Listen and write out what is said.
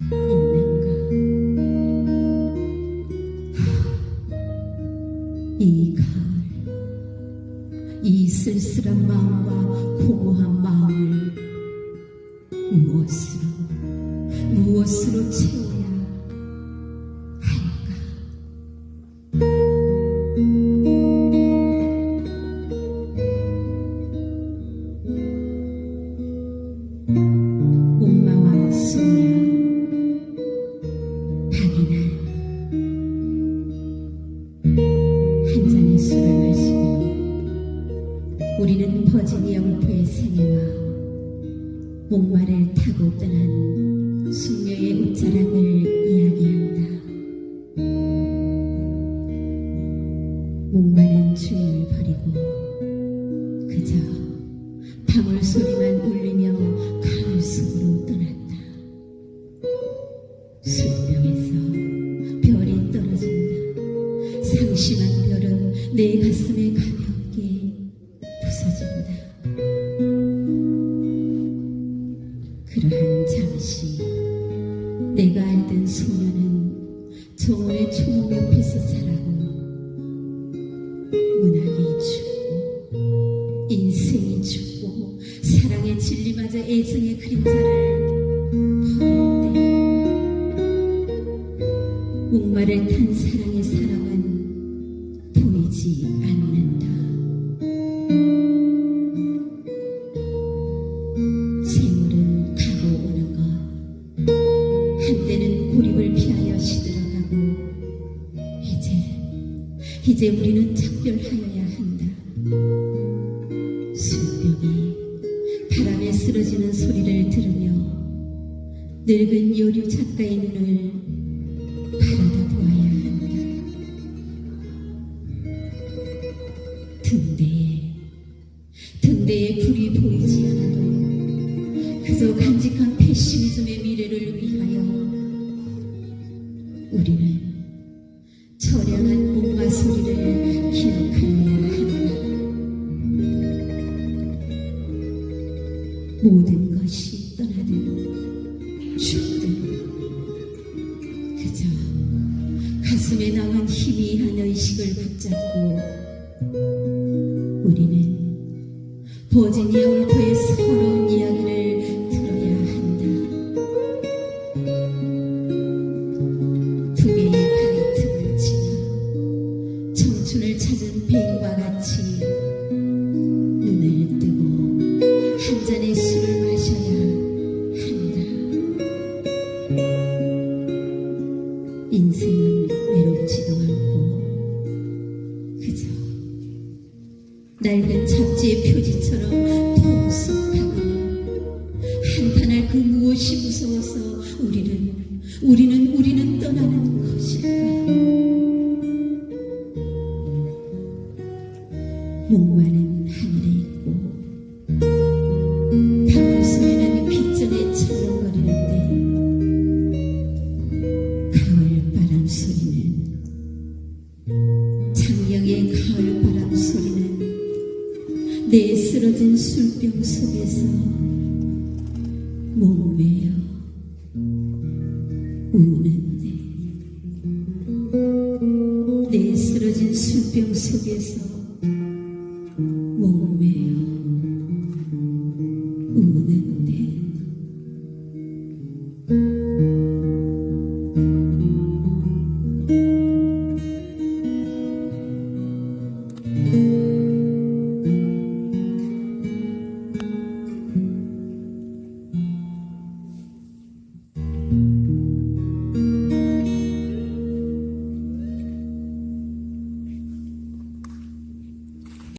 있는가? 이 가을 이 쓸쓸한 마음과 고고한 마음을 무엇으로 무엇으로 채워야 할까? 우리는 버지니아 울프의 생애와 목마를 타고 떠난 숙녀의 웃자랑을 이야기한다. 목마른 주인을 버리고 그저 방울 소리만 울리며 가을 속으로 떠났다. 술병에서 별이 떨어진다. 상심한 별은 내 가슴에 정원의 초목 옆에서 자라고 문학이 죽고 인생이 죽고 사랑의 진리마저 애정의 그림자를 버릴 때 목마를 탄 사랑의 사람은 보이지 않는 이제 우리는 작별하여야 한다. 술병이 바람에 쓰러지는 소리를 들으며 늙은 여류 작가의 눈을 바라다 보아야 한다. 등대에 등대에 불이 보이지 않아도 그저 간직한 패시미즘의 미래를 위하여 우리는 모든 것이 떠나든 죽든 그저 가슴에 남은 희미한 의식을 붙잡고 우리는 버지니아 울프의 서러운 이야기를 들어야 한다. 두 개의 틈을 지나 청춘을 찾은 뱀과 낡은 잡지의 표지처럼 포석하거나 한탄할 그 무엇이 무서워서 우리는 우리는 우리는 떠나는 것일까? 목마는 하늘에 있고 소리는 빗전에 철렁거리는데 가을 바람 소리는 장경의 가을 바람 소리는 내 쓰러진 술병 속에서 목매어 우는데. 내 쓰러진 술병 속에서